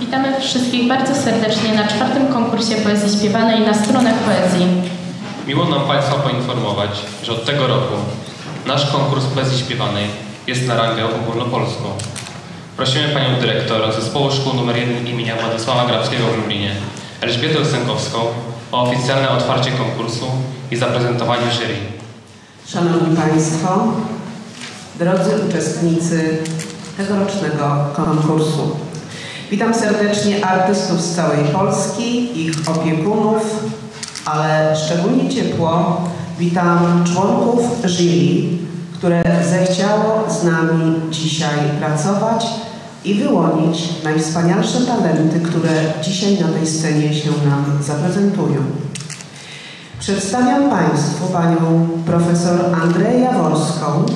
Witamy wszystkich bardzo serdecznie na czwartym konkursie poezji śpiewanej na stronach poezji. Miło nam Państwa poinformować, że od tego roku nasz konkurs poezji śpiewanej jest na rangę ogólnopolską. Prosimy Panią Dyrektor Zespołu Szkół nr 1 imienia Władysława Grabskiego w Lublinie, Elżbietę Sękowską o oficjalne otwarcie konkursu i zaprezentowanie jury. Szanowni Państwo, drodzy uczestnicy tegorocznego konkursu. Witam serdecznie artystów z całej Polski, ich opiekunów, ale szczególnie ciepło witam członków jury, które zechciało z nami dzisiaj pracować i wyłonić najwspanialsze talenty, które dzisiaj na tej scenie się nam zaprezentują. Przedstawiam Państwu panią profesor Andrzeję Jaworską,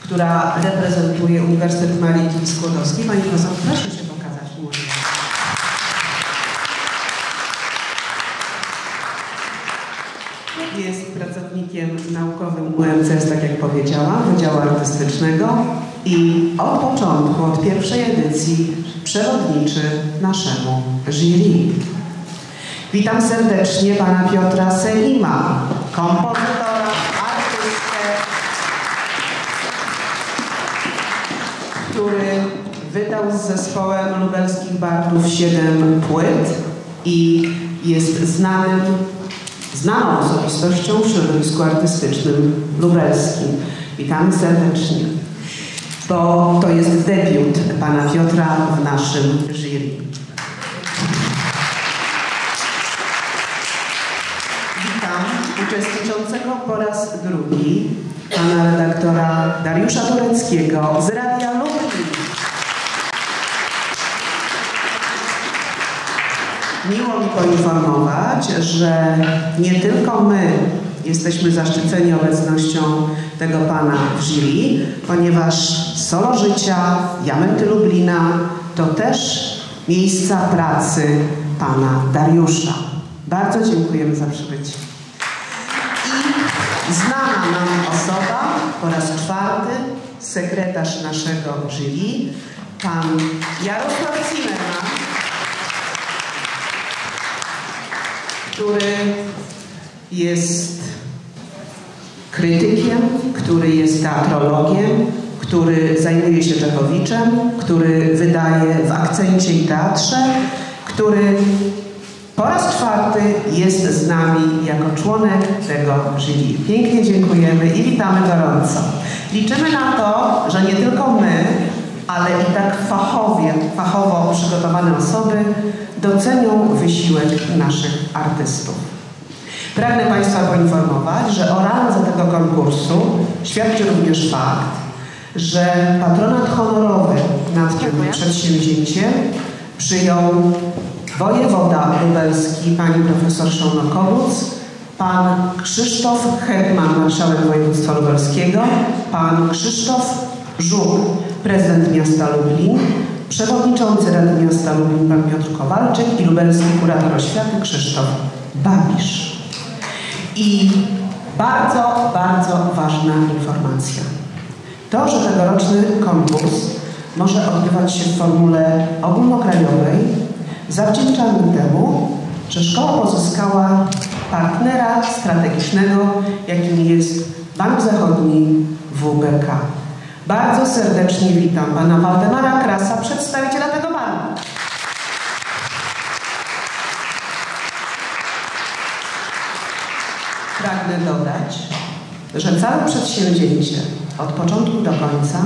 która reprezentuje Uniwersytet Marii Skłodowskiej. Pani profesor, proszę się pokazać. Może. Jest pracownikiem naukowym UMCS, tak jak powiedziałam, Wydziału Artystycznego i od początku, od pierwszej edycji przewodniczy naszemu jury. Witam serdecznie pana Piotra Selima, kompozytora, artystę, który wydał z zespołem lubelskich Bartów 7 płyt i jest znanym, znaną osobistością w środowisku artystycznym lubelskim. Witamy serdecznie, bo to jest debiut pana Piotra w naszym jury. Witam uczestniczącego po raz drugi pana redaktora Dariusza Tureckiego z Radia Lublin. Miło mi poinformować, że nie tylko my jesteśmy zaszczyceni obecnością tego pana w jury, ponieważ Solo Życia, Jamenty Lublina to też miejsca pracy pana Dariusza. Bardzo dziękujemy za przybycie. I znana nam osoba, po raz czwarty, sekretarz naszego jury, pan Jarosław Zimmerman, który jest krytykiem, który jest teatrologiem, który zajmuje się Czechowiczem, który wydaje w akcencie i teatrze, który po raz czwarty jest z nami jako członek tego jury. Pięknie dziękujemy i witamy gorąco. Liczymy na to, że nie tylko my, ale i tak fachowie, fachowo przygotowane osoby docenią wysiłek naszych artystów. Pragnę Państwa poinformować, że o randze tego konkursu świadczy również fakt, że patronat honorowy nad tym przedsięwzięciem przyjął wojewoda lubelski, pani profesor Szołno-Kowódz, pan Krzysztof Hetman, marszałek województwa lubelskiego, pan Krzysztof Żuk, prezydent miasta Lublin, przewodniczący Rady Miasta Lublin, pan Piotr Kowalczyk i lubelski kurator oświaty Krzysztof Babisz. I bardzo, bardzo ważna informacja. To, że tegoroczny konkurs może odbywać się w formule ogólnokrajowej, zawdzięczamy temu, że szkoła pozyskała partnera strategicznego, jakim jest Bank Zachodni WBK. Bardzo serdecznie witam pana Waldemara Krasa, przedstawiciela tego banku. Pragnę dodać, że całe przedsięwzięcie od początku do końca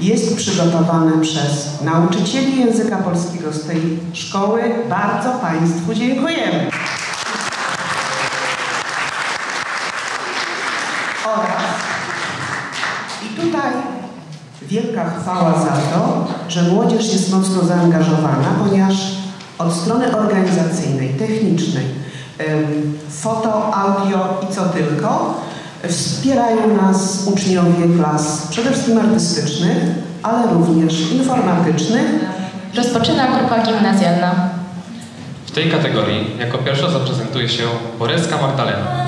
jest przygotowane przez nauczycieli języka polskiego z tej szkoły. Bardzo Państwu dziękujemy. Oraz i tutaj wielka chwała za to, że młodzież jest mocno zaangażowana, ponieważ od strony organizacyjnej, technicznej, foto, audio i co tylko, wspierają nas uczniowie klas przede wszystkim artystycznych, ale również informatycznych. Rozpoczyna grupa gimnazjalna. W tej kategorii jako pierwsza zaprezentuje się Boreska Magdalena.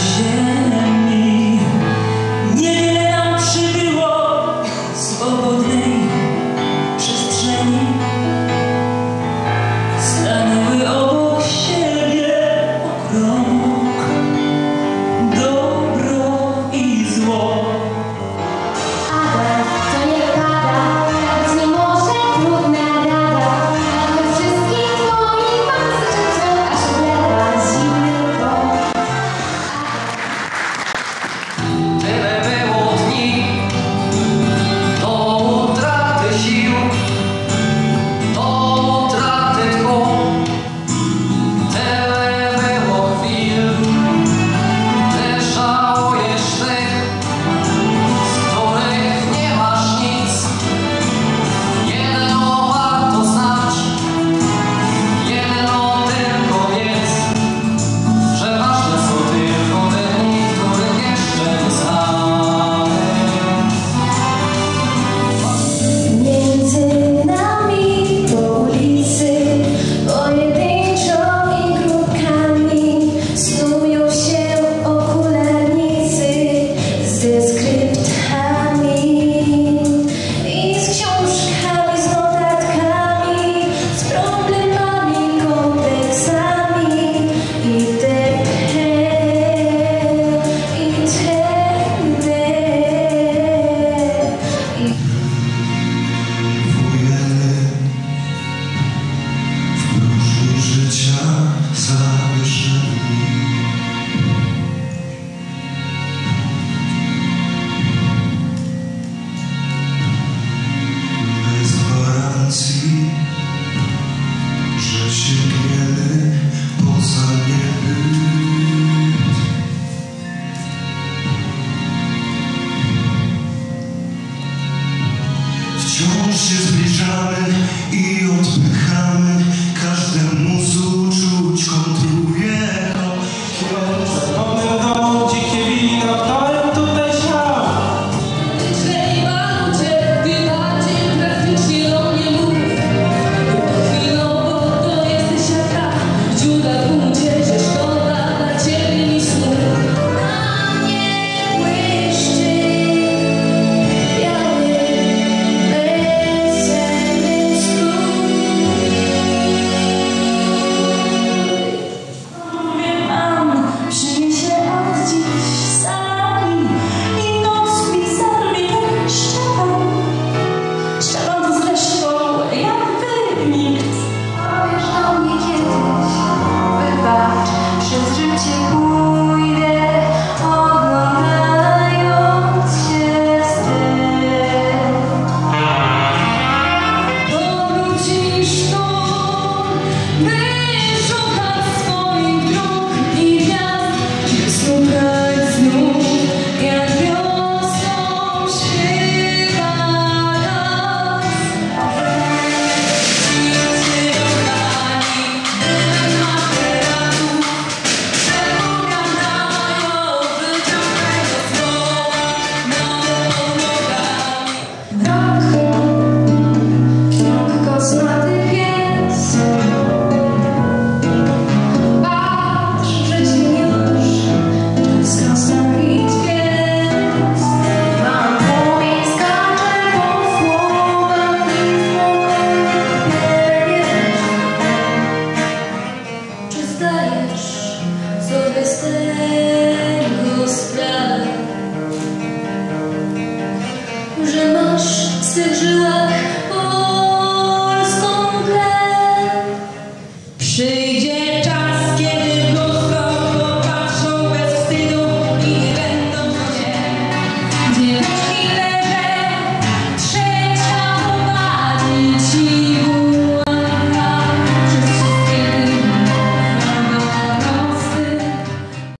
ocean Wciąż się zbliżamy i odpychamy. Każde muzu uczuć kontruje to. Chyba ten zapomniał do dzikie wina tak?